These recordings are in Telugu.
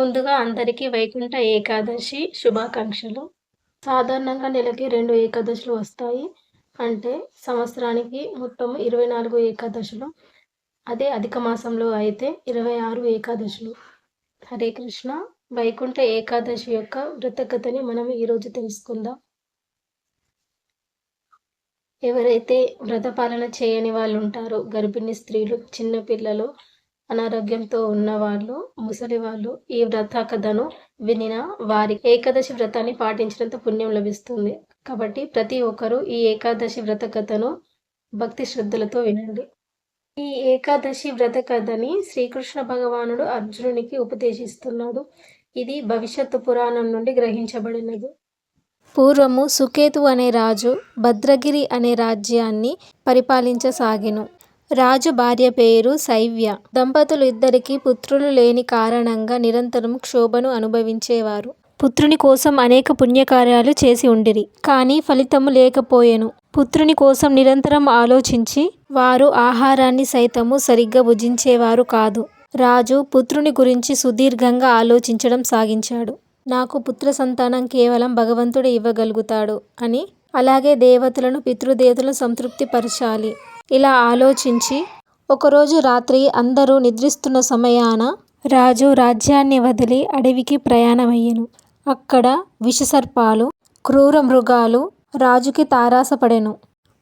ముందుగా అందరికీ వైకుంఠ ఏకాదశి శుభాకాంక్షలు. సాధారణంగా నెలకి రెండు ఏకాదశులు వస్తాయి. అంటే సంవత్సరానికి మొత్తం ఇరవై నాలుగు ఏకాదశులు. అదే అధిక మాసంలో అయితే ఇరవై ఆరు ఏకాదశులు. హరే కృష్ణ. వైకుంఠ ఏకాదశి యొక్క వ్రతకథని మనం ఈరోజు తెలుసుకుందాం. ఎవరైతే వ్రతపాలన చేయని వాళ్ళు ఉంటారో గర్భిణీ స్త్రీలు చిన్నపిల్లలు అనారోగ్యంతో ఉన్నవాళ్ళు ముసలి వాళ్ళు ఈ వ్రత కథను వినిన వారి ఏకాదశి వ్రతాన్ని పాటించినంత పుణ్యం లభిస్తుంది. కాబట్టి ప్రతి ఒక్కరూ ఈ ఏకాదశి వ్రత కథను భక్తి శ్రద్ధలతో వినండి. ఈ ఏకాదశి వ్రత కథని శ్రీకృష్ణ భగవానుడు అర్జునునికి ఉపదేశిస్తున్నాడు. ఇది భవిష్యత్తు పురాణం నుండి గ్రహించబడినది. పూర్వము సుకేతు అనే రాజు భద్రగిరి అనే రాజ్యాన్ని పరిపాలించసాగెను. రాజు భార్య పేరు శైవ్య దంపతులు ఇద్దరికి పుత్రులు లేని కారణంగా నిరంతరం క్షోభను అనుభవించేవారు. పుత్రుని కోసం అనేక పుణ్యకార్యాలు చేసి ఉండిరి కానీ ఫలితము లేకపోయెను. పుత్రుని కోసం నిరంతరం ఆలోచించి వారు ఆహారాన్ని సైతము సరిగ్గా భుజించేవారు కాదు. రాజు పుత్రుని గురించి సుదీర్ఘంగా ఆలోచించడం సాగించాడు. నాకు పుత్ర సంతానం కేవలం భగవంతుడు ఇవ్వగలుగుతాడు అని అలాగే దేవతలను పితృదేవతలను సంతృప్తి పరచాలి ఇలా ఆలోచించి ఒకరోజు రాత్రి అందరూ నిద్రిస్తున్న సమయాన రాజు రాజ్యాన్ని వదిలి అడవికి ప్రయాణమయ్యెను. అక్కడ విషసర్పాలు క్రూర మృగాలు రాజుకి తారాసపడెను.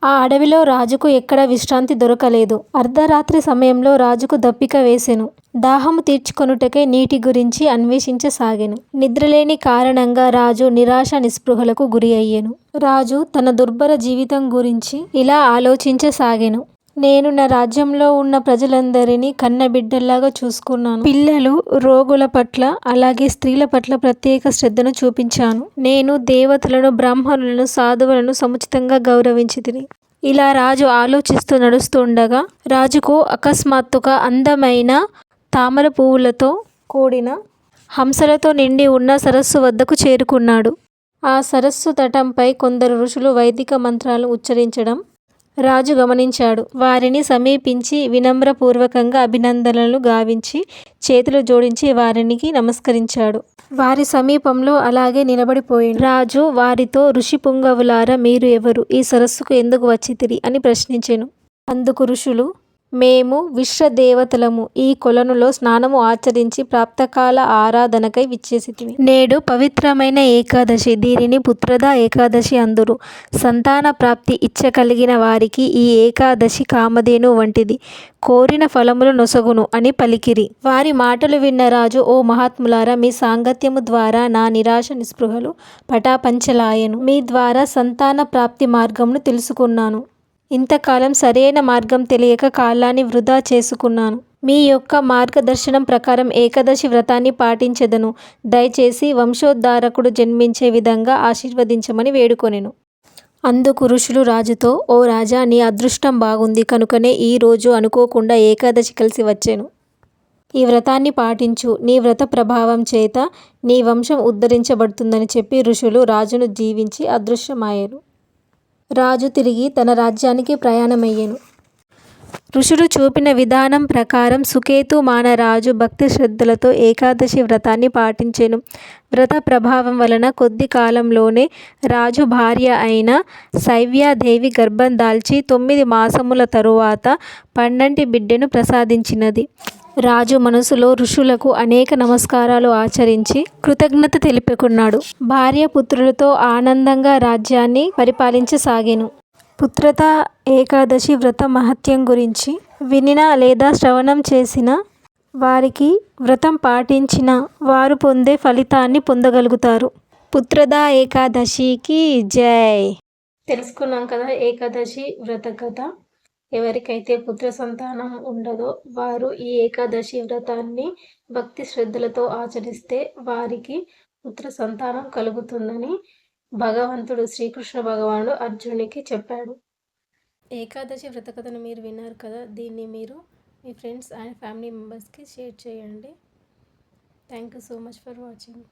ఆ అడవిలో రాజుకు ఎక్కడ విశ్రాంతి దొరకలేదు. అర్ధరాత్రి సమయంలో రాజుకు దప్పిక వేసెను. దాహము తీర్చుకొనుటకై నీటి గురించి అన్వేషించసాగెను. నిద్రలేని కారణంగా రాజు నిరాశ నిస్పృహలకు గురి అయ్యెను. రాజు తన దుర్భర జీవితం గురించి ఇలా ఆలోచించసాగెను. నేను నా రాజ్యంలో ఉన్న ప్రజలందరినీ కన్నబిడ్డల్లాగా చూసుకున్నాను. పిల్లలు రోగుల పట్ల అలాగే స్త్రీల పట్ల ప్రత్యేక శ్రద్ధను చూపించాను. నేను దేవతలను బ్రాహ్మణులను సాధువులను సముచితంగా గౌరవించి ఇలా రాజు ఆలోచిస్తూ నడుస్తుండగా రాజుకు అకస్మాత్తుగా అందమైన తామర పువ్వులతో కూడిన హంసలతో నిండి ఉన్న సరస్సు వద్దకు చేరుకున్నాడు. ఆ సరస్సు తటంపై కొందరు ఋషులు వైదిక మంత్రాలు ఉచ్చరించడం రాజు గమనించాడు. వారిని సమీపించి వినమ్రపూర్వకంగా అభినందనలు గావించి చేతులు జోడించి వారికి నమస్కరించాడు. వారి సమీపంలో అలాగే నిలబడిపోయింది రాజు వారితో ఋషి పుంగవులారా మీరు ఎవరు? ఈ సరస్సుకు ఎందుకు వచ్చితిరి? అని ప్రశ్నించెను. అందుకు ఋషులు మేము విశ్వదేవతలము. ఈ కొలనులో స్నానము ఆచరించి ప్రాప్తకాల ఆరాధనకై విచ్చేసితిమి. నేడు పవిత్రమైన ఏకాదశి దీనిని పుత్రద ఏకాదశి అందురు. సంతాన ప్రాప్తి ఇచ్చ కలిగిన వారికి ఈ ఏకాదశి కామధేను వంటిది. కోరిన ఫలములు నొసగును అని పలికిరి. వారి మాటలు విన్న రాజు ఓ మహాత్ములారా మీ సాంగత్యము ద్వారా నా నిరాశ నిస్పృహలు పటాపంచలాయను. మీ ద్వారా సంతాన ప్రాప్తి మార్గమును తెలుసుకున్నాను. ఇంతకాలం సరైన మార్గం తెలియక కాలాన్ని వృధా చేసుకున్నాను. మీ యొక్క మార్గదర్శనం ప్రకారం ఏకాదశి వ్రతాన్ని పాటించెదను. దయచేసి వంశోద్ధారకుడు జన్మించే విధంగా ఆశీర్వదించమని వేడుకొనెను. అందుకు ఋషులు రాజుతో ఓ రాజా నీ అదృష్టం బాగుంది. కనుకనే ఈ రోజు అనుకోకుండా ఏకాదశి కలిసి వచ్చాను. ఈ వ్రతాన్ని పాటించు. నీ వ్రత ప్రభావం చేత నీ వంశం ఉద్ధరించబడుతుందని చెప్పి ఋషులు రాజును జీవించి అదృశ్యమాయారు రాజు తిరిగి తన రాజ్యానికి ప్రయాణమయ్యెను. ఋషుడు చూపిన విధానం ప్రకారం సుకేతు మానరాజు భక్తి శ్రద్ధలతో ఏకాదశి వ్రతాన్ని పాటించెను. వ్రత ప్రభావం వలన కొద్ది కాలంలోనే రాజు భార్య అయిన శైవ్యాదేవి గర్భం దాల్చి తొమ్మిది మాసముల తరువాత పన్నంటి బిడ్డను ప్రసాదించినది. రాజు మనసులో ఋషులకు అనేక నమస్కారాలు ఆచరించి కృతజ్ఞత తెలుపుకున్నాడు. భార్య పుత్రులతో ఆనందంగా రాజ్యాన్ని పరిపాలించసాగాను. పుత్రత ఏకాదశి వ్రత మహత్యం గురించి వినిన లేదా శ్రవణం చేసిన వారికి వ్రతం పాటించిన వారు పొందే ఫలితాన్ని పొందగలుగుతారు. పుత్రదా ఏకాదశికి జై! తెలుసుకున్నాం కదా ఏకాదశి వ్రత కథ. ఎవరికైతే పుత్ర సంతానం ఉండదో వారు ఈ ఏకాదశి వ్రతాన్ని భక్తి శ్రద్ధలతో ఆచరిస్తే వారికి పుత్ర సంతానం కలుగుతుందని భగవంతుడు శ్రీకృష్ణ భగవానుడు అర్జునికి చెప్పాడు. ఏకాదశి వ్రత కథను మీరు విన్నారు కదా దీన్ని మీరు మీ ఫ్రెండ్స్ అండ్ ఫ్యామిలీ మెంబర్స్కి షేర్ చేయండి. Thank you so much for watching.